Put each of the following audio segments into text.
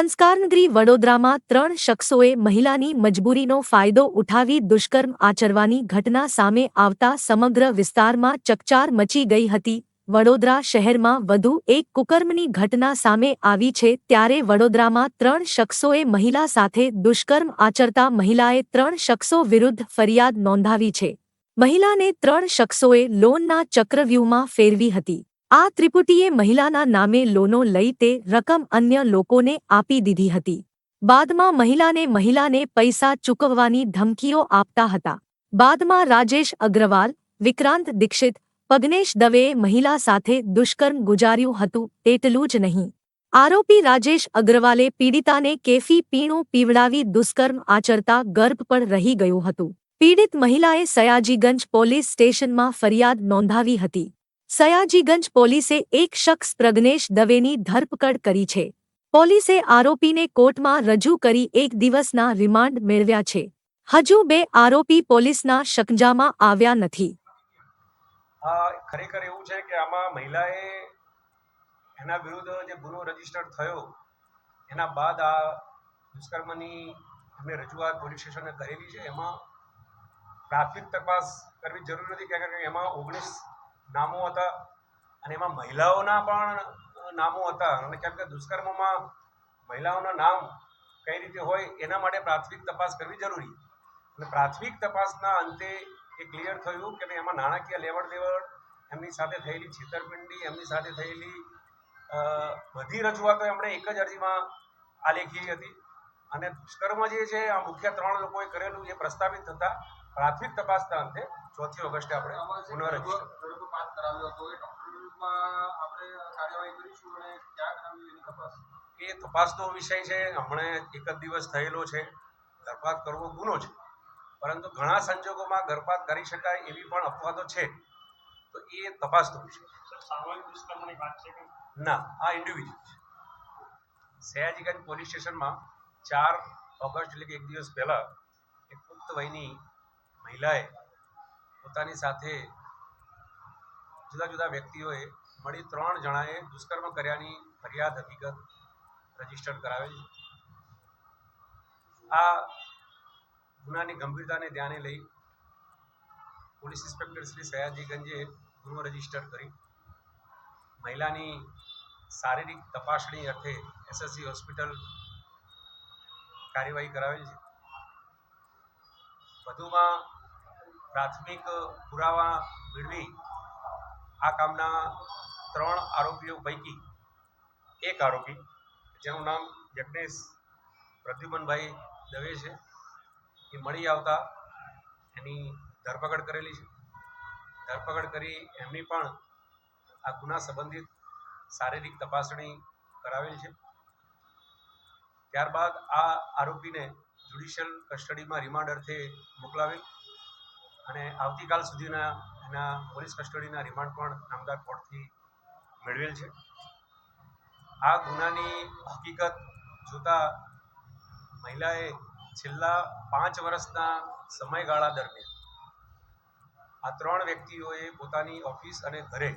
સંસ્કારનગરી વડોદરામાં ત્રણ શખ્સોએ મહિલાની મજબૂરીનો ફાયદો ઉઠાવી દુષ્કર્મ આચરવાની ઘટના સામે આવતા સમગ્ર વિસ્તારમાં ચકચાર મચી ગઈ હતી. વડોદરા શહેરમાં વધુ એક કુકર્મની ઘટના સામે આવી છે ત્યારે વડોદરામાં ત્રણ શખ્સોએ મહિલા સાથે દુષ્કર્મ આચરતા મહિલાએ ત્રણ શખ્સો વિરુદ્ધ ફરિયાદ નોંધાવી છે. મહિલાને ત્રણ શખ્સોએ લોનના ચક્રવ્યૂહમાં ફેરવી હતી. આ ત્રિપુટીએ મહિલાના નામે લોનો લઈ તે રકમ અન્ય લોકોને આપી દીધી હતી. બાદમાં મહિલાને મહિલાને પૈસા ચૂકવવાની ધમકીઓ આપતા હતા. બાદમાં રાજેશ અગ્રવાલ, વિક્રાંત દીક્ષિત, પગ્નેશ દવેએ મહિલા સાથે દુષ્કર્મ ગુજાર્યું હતું તેટલું જ નહીં. આરોપી રાજેશ અગ્રવાલે પીડિતાને કેફી પીણું પીવડાવી દુષ્કર્મ આચરતા ગર્ભ પણ રહી ગયું હતું. પીડિત મહિલાએ સયાજીગંજ પોલીસ સ્ટેશનમાં ફરિયાદ નોંધાવી હતી. સયાજીગંજ પોલીસે એક શખ્સ પ્રજ્ઞેશ દવેની ધરપકડ કરી છે. પોલીસે આરોપીને કોર્ટમાં રજૂ કરી એક દિવસના રિમાન્ડ મેળવ્યા છે. હજુ બે આરોપી પોલીસના શકંજામાં આવ્યા નથી. ખરેખર એવું છે કે આમાં મહિલાએ એના વિરુદ્ધ જે ગુનો રજિસ્ટર થયો, એના બાદ આ દુષ્કર્મની અમે રજૂઆત પોલીસ સ્ટેશને કરેલી છે. એમાં પ્રાથમિક તપાસ કરવી જરૂરી નથી કારણ કે એમાં ઓગણીસ નામો હતા અને એમાં મહિલાઓના પણ નામો હતા. અને કેમ કે દુષ્કર્મમાં મહિલાઓના નામ કઈ રીતે હોય એના માટે પ્રાથમિક તપાસ કરવી જરૂરી. અને પ્રાથમિક તપાસના અંતે એ ક્લિયર થયું કે એમાં નાણાકીય લેવડ દેવડ એમની સાથે થયેલી છેતરપિંડી એમની સાથે થયેલી બધી રજૂઆતો એમણે એક જ અરજીમાં આલેખી હતી. અને દુષ્કર્મ જે છે આ મુખ્ય ત્રણ લોકોએ કરેલું એ પ્રસ્તાવિત થતા પ્રાથમિક તપાસના અંતે ચોથી ઓગસ્ટે આપણે ગુનો રજિસ્ટર ગર્ભ હતો એ ડોક્ટરમાં આપણે કાર્યવાહી કરીશું અને ક્યાં કરાવ્યું એની તપાસ? એ તપાસનો વિષય છે. હમણે એક જ દિવસ થયેલો છે. ગર્ભપાત કરવો ગુનો છે. પરંતુ ઘણા સંજોગોમાં ગર્ભપાત કરી શકાય એવી પણ અપવાદો છે. તો એ તપાસનો વિષય છે. દુષ્કર્મની વાત છે કે? ના આ ઇન્ડિવિજ્યુઅલ છે. સયાજીગંજ પોલીસ સ્ટેશનમાં ચાર ઓગસ્ટ એટલે કે એક દિવસ પહેલાં એક પુખ્ત વયની મહિલાએ પોતાની સાથે જુદા જુદા વ્યક્તિઓએ મળી ત્રણ જણાએ દુષ્કર્મ કર્યાની ફરિયાદ હકીકત રજિસ્ટર છે. આ ગુનાની ગંભીરતાને ધ્યાને લઈ પોલીસ ઇન્સ્પેક્ટર શ્રી સયાજીગંજે ગુનો રજિસ્ટર કરી. મહિલાની શારીરિક તપાસણી અર્થે એસએસસી હોસ્પિટલ કાર્યવાહી કરાવેલ છે. વધુમાં પ્રાથમિક પુરાવા મેળવી આ કામના ત્રણ આરોપીઓ પૈકી એક આરોપી, જેનું નામ યજ્ઞેશ પ્રદ્યુમનભાઈ દવે છે. એ મળી આવતા એની ધરપકડ કરેલી છે. ધરપકડ કરી એમની પણ આ ગુના સંબંધિત શારીરિક તપાસણી કરાવેલ છે. ત્યારબાદ આ આરોપીને જ્યુડિશિયલ કસ્ટડીમાં રિમાન્ડ અર્થે મોકલાવેલ અને આવતીકાલ સુધીના એના પોલીસ કસ્ટડીના રિમાન્ડ પણ નામદાર કોર્ટથી મેળવેલ છે. આ ગુનાની હકીકત જોતા મહિલાએ છેલ્લા પાંચ વર્ષના સમયગાળા દરમિયાન આ ત્રણ વ્યક્તિઓએ પોતાની ઓફિસ અને ઘરે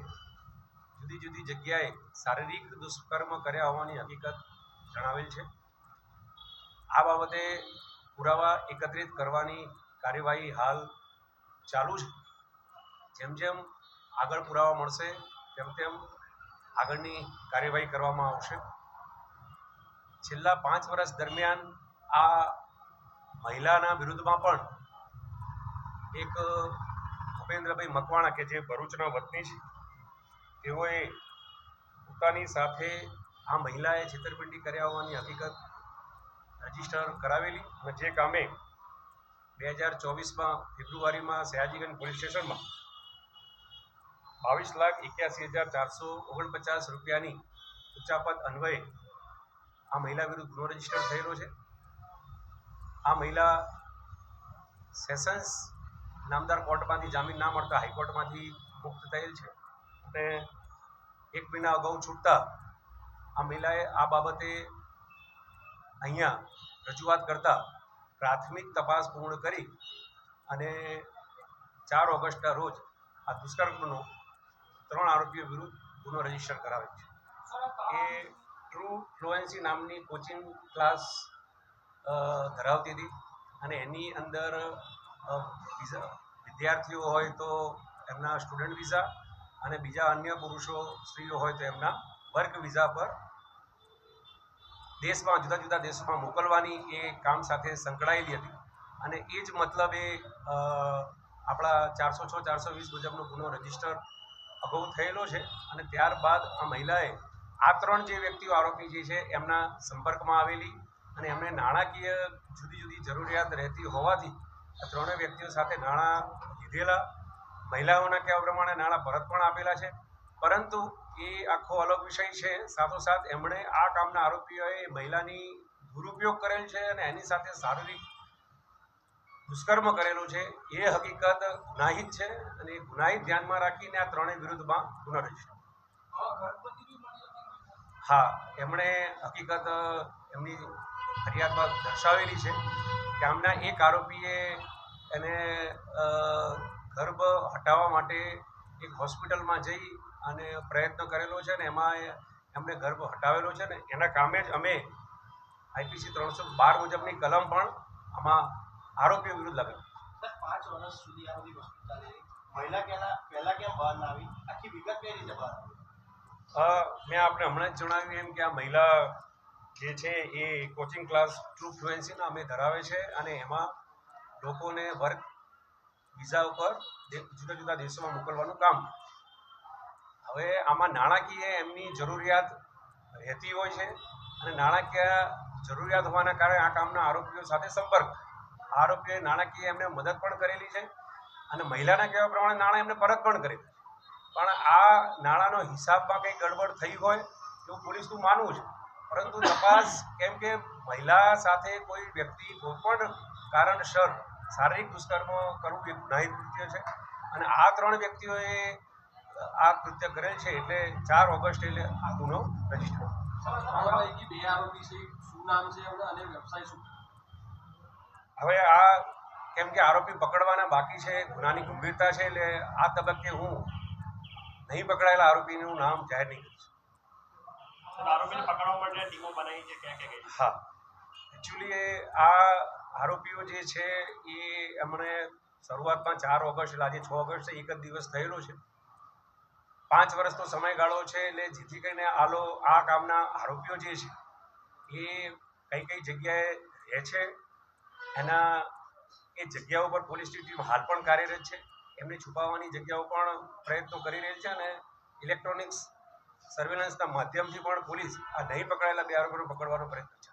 જુદી જુદી જગ્યાએ શારીરિક દુષ્કર્મ કર્યા હોવાની હકીકત જણાવેલ છે. આ બાબતે પુરાવા એકત્રિત કરવાની કાર્યવાહી હાલ ચાલુ છે. જેમ જેમ આગળ પુરાવા મળશે, તેમ તેમ આગળની કાર્યવાહી કરવામાં આવશે. છેલ્લા પાંચ વર્ષ દરમિયાન આ મહિલાના વિરુદ્ધમાં પણ એક ભૂપેન્દ્રભાઈ મકવાણા કે જે ભરૂચના વતની છે, તેઓએ પોતાની સાથે આ મહિલાએ છેતરપિંડી કર્યા હોવાની હકીકત રજિસ્ટર કરાવેલી અને જે કામે બે હજાર ચોવીસમાં ફેબ્રુઆરીમાં સયાજીગંજ પોલીસ સ્ટેશનમાં બાવીસ લાખ એક્યાસી હજાર ચારસો ઓગણપચાસ રૂપિયાની ઉચાપત અન્વયે આ મહિલા વિરુદ્ધ ગુનો રજિસ્ટર થયેલો છે. આ મહિલા સેશન્સ નામદાર કોર્ટમાંથી જામીન ના મળતા હાઈકોર્ટમાંથી મુક્ત થયેલ છે. અને એક મહિના અગાઉ છૂટતા આ મહિલાએ આ બાબતે અહીંયા રજૂઆત કરતા પ્રાથમિક તપાસ પૂર્ણ કરી અને ચાર ઓગસ્ટના રોજ આ દુષ્કર્મનો ત્રણ આરોપીઓ વિરુદ્ધ ગુનો રજિસ્ટર કરાવે છે. એ ટ્રુ ફ્લુએન્સી નામની કોચિંગ ક્લાસ ધરાવતી હતી અને એની અંદર વિદ્યાર્થીઓ હોય તો એમના સ્ટુડન્ટ વિઝા અને બીજા અન્ય પુરુષો, સ્ત્રીઓ હોય તો એમના વર્ક વિઝા પર દેશમાં, જુદા જુદા દેશોમાં મોકલવાની એ કામ સાથે સંકળાયેલી હતી. અને એ જ મતલબે આપણા ચારસો છ, ચારસો વીસ મુજબનો ગુનો રજિસ્ટર અગાઉ થયેલો છે અને ત્યારબાદ આ મહિલાએ આ ત્રણ જે વ્યક્તિઓ આરોપી જે છે એમના સંપર્કમાં આવેલી અને એમને નાણાકીય જુદી જુદી જરૂરિયાત રહેતી હોવાથી આ ત્રણેય વ્યક્તિઓ સાથે નાણાં લીધેલા. મહિલાઓના કહેવા પ્રમાણે નાણાં પરત પણ આપેલા છે. પરંતુ એ આખો અલગ વિષય છે. સાથોસાથ એમણે આ કામના આરોપીઓએ મહિલાની દુરુપયોગ કરેલ છે અને એની સાથે શારીરિક દુષ્કર્મ કરેલું છે, એ હકીકત ગુનાહિત છે અને ગુનાહિત ધ્યાનમાં રાખીને આ ત્રણેય વિરુદ્ધમાં ગુનો રજિસ્ટર હા, એમણે હકીકત એમની ફરિયાદમાં દર્શાવેલી છે કે આમના એક આરોપીએ એને ગર્ભ હટાવવા માટે એક હોસ્પિટલમાં જઈ અને પ્રયત્ન કરેલો છે ને એમાં એ- એમણે ગર્ભ હટાવેલો છે ને એના કામે જ અમે આઈપીસી ત્રણસો બાર મુજબની કલમ પણ આમાં આરોપીઓ વિરુદ્ધ લગાવી પાંચ વર્ષ સુધી આ બધી વસ્તુ ચાલી મહિલા કેના પહેલા કેમ બહાર ના આવી? આખી વિગત કઈ રીતે બહાર મેં આપણે હમણાં જ જણાવ્યું એમ કે આ મહિલા જે છે એ કોચિંગ ક્લાસ ટ્રુ ફ્લુએન્સીના અમે ધરાવે છે અને એમાં લોકોને વર્ક વિઝા ઉપર જુદા જુદા દેશોમાં મોકલવાનું કામ. હવે આમાં નાણાકીય એમની જરૂરિયાત રહેતી હોય છે અને નાણાકીય જરૂરિયાત હોવાના કારણે આ કામના આરોપીઓ સાથે સંપર્ક. આરોપીઓએ નાણાકીય એમને મદદ પણ કરેલી છે અને મહિલાના કહેવા પ્રમાણે નાણાં એમને પરત પણ કરેલું પણ આ નાણાંનો હિસાબમાં કંઈ ગડબડ થઈ હોય એવું પોલીસનું માનવું છે. પરંતુ તપાસ કેમ કે મહિલા સાથે કોઈ વ્યક્તિ કોઈ પણ કારણસર શારીરિક દુષ્કર્મ કરવું એ ગુનાહિત કૃત્ય છે. અને આ ત્રણ વ્યક્તિઓએ આ કૃત્ય કરેલ છે એટલે ચાર ઓગસ્ટ એટલે આ ગુનો રજિસ્ટર. બે આરોપી છે. શું નામ છે અને વ્યવસાય શું? હવે આ કેમ કે આરોપી પકડવાના બાકી છે ગુનાની ગંભીરતા છે એટલે આ તબક્કે હું નહીં પકડાયેલા આરોપીનું નામ જાહેર નહીં કરીશ સર આરોપીને પકડવા માટે ટીમો બનાવી છે ક્યાં ક્યાં હા. એકચ્યુઅલી આ આરોપીઓ જે છે એ એમણે શરૂઆતમાં ચાર ઓગસ્ટ એટલે આજે છ ઓગસ્ટ એક જ દિવસ થયેલો છે. પાંચ વર્ષનો સમયગાળો છે એટલે જેથી કરીને આલો આ કામના આરોપીઓ જે છે એ કઈ કઈ જગ્યાએ રહે છે એના એ જગ્યાઓ પર પોલીસની ટીમ હાલ પણ કાર્યરત છે. એમને છુપાવવાની જગ્યાઓ પણ પ્રયત્નો કરી રહી છે અને ઇલેક્ટ્રોનિક્સ સર્વેલન્સના માધ્યમથી પણ પોલીસ આ નહીં પકડાયેલા બે આરોપીઓને પકડવાનો પ્રયત્ન છે.